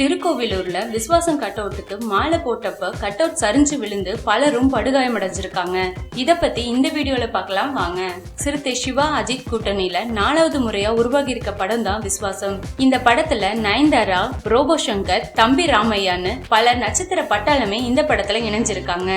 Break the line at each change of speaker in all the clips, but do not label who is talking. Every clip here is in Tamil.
திருக்கோவிலூர்ல விஸ்வாசம் கட் அவுட்டுக்கு மாலை போட்டப்ப கட் அவுட் சரிஞ்சு விழுந்து பலரும் படுகாயமடைஞ்சிருக்காங்க இத பத்தி இந்த வீடியோல பார்க்கலாம் வாங்க. சிறுத்தை சிவா அஜித் கூட்டணியில நாலாவது முறையா உருவாகி இருக்க படம் தான் விஸ்வாசம். இந்த படத்துல நயன்தாரா ரோபோ சங்கர் தம்பி ராமையான்னு பல நட்சத்திர பட்டாளமே இந்த படத்துல இணைஞ்சிருக்காங்க.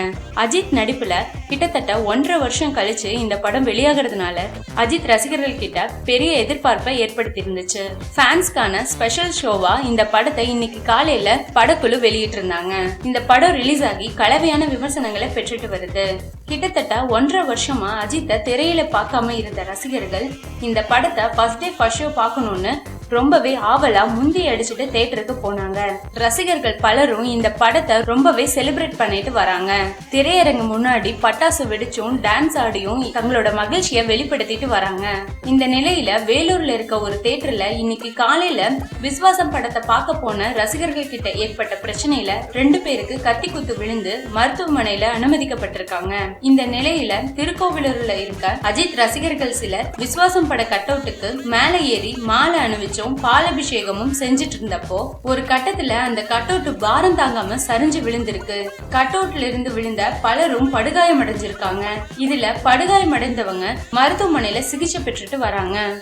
அஜித் நடிப்புல கிட்டத்தட்ட ஒன்றரை வருஷம் கழிச்சு இந்த படம் வெளியாகிறதுனால அஜித் ரசிகர்கள் கிட்ட பெரிய எதிர்பார்ப்பை ஏற்படுத்தி இருந்துச்சு ஃபேன்ஸ்க்கான ஸ்பெஷல் ஷோவா இந்த படத்தை இன்னைக்கு காலையில படக்குழு வெளியிட்டிருந்தாங்க. இந்த படம் ரிலீஸ் ஆகி கலவையான விமர்சனங்களை பெற்றுட்டு வருது. கிட்டத்தட்ட ஒன்றரை வருஷமா அஜித்தை திரையில பார்க்காம இருந்த ரசிகர்கள் இந்த படத்தை ஃபர்ஸ்ட் டே ஃபர்ஸ்ட் ஷோ பார்க்கணும்னு ரொம்பவே ஆவலா முந்தி அடிச்சுட்டு தேட்டருக்கு போனாங்க. ரசிகர்கள் பலரும் இந்த படத்தை ரொம்பவே செலிப்ரேட் பண்ணிட்டு வராங்க. திரையரங்கு முன்னாடி பட்டாசு வெடிச்சும் டான்ஸ் ஆடியும் தங்களோட மகிழ்ச்சியை வெளிப்படுத்திட்டு வராங்க. இந்த நிலையில வேலூர்ல இருக்க ஒரு தேட்டர்ல இன்னைக்கு காலையில விஸ்வாசம் படத்தை பார்க்க போன ரசிகர்கள் கிட்ட ஏற்பட்ட பிரச்சனையில ரெண்டு பேருக்கு கத்தி குத்து விழுந்து மருத்துவமனையில அனுமதிக்கப்பட்டிருக்காங்க. இந்த நிலையில திருக்கோவிலூர்ல இருக்க அஜித் ரசிகர்கள் சிலர் விஸ்வாசம் பட கட் அவுட்டுக்கு மேல ஏறி மாலை அணிவிச்சும் பாலாபிஷேகமும் செஞ்சுட்டு இருந்தப்போ ஒரு கட்டத்துல அந்த கட்டோட்டு பாரம் தாங்காம சரிஞ்சு விழுந்திருக்கு. கட் இருந்து விழுந்த பலரும் படுகாயம் அடைஞ்சிருக்காங்க. இதுல படுகாயம் அடைந்தவங்க மருத்துவமனையில சிகிச்சை பெற்றுட்டு வராங்க.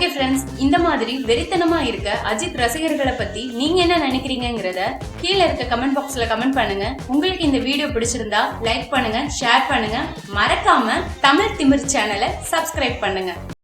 ஓகே ஃப்ரெண்ட்ஸ் இந்த மாதிரி வெறித்தனமா இருக்க அஜித் ரசிகர்களை பத்தி நீங்க என்ன நினைக்கிறீங்கங்கிறத கீழே இருக்க கமெண்ட் பாக்ஸ்ல கமெண்ட் பண்ணுங்க. உங்களுக்கு இந்த வீடியோ பிடிச்சிருந்தா லைக் பண்ணுங்க ஷேர் பண்ணுங்க. மறக்காம தமிழ் திமிர் சேனலை சப்ஸ்கிரைப் பண்ணுங்க.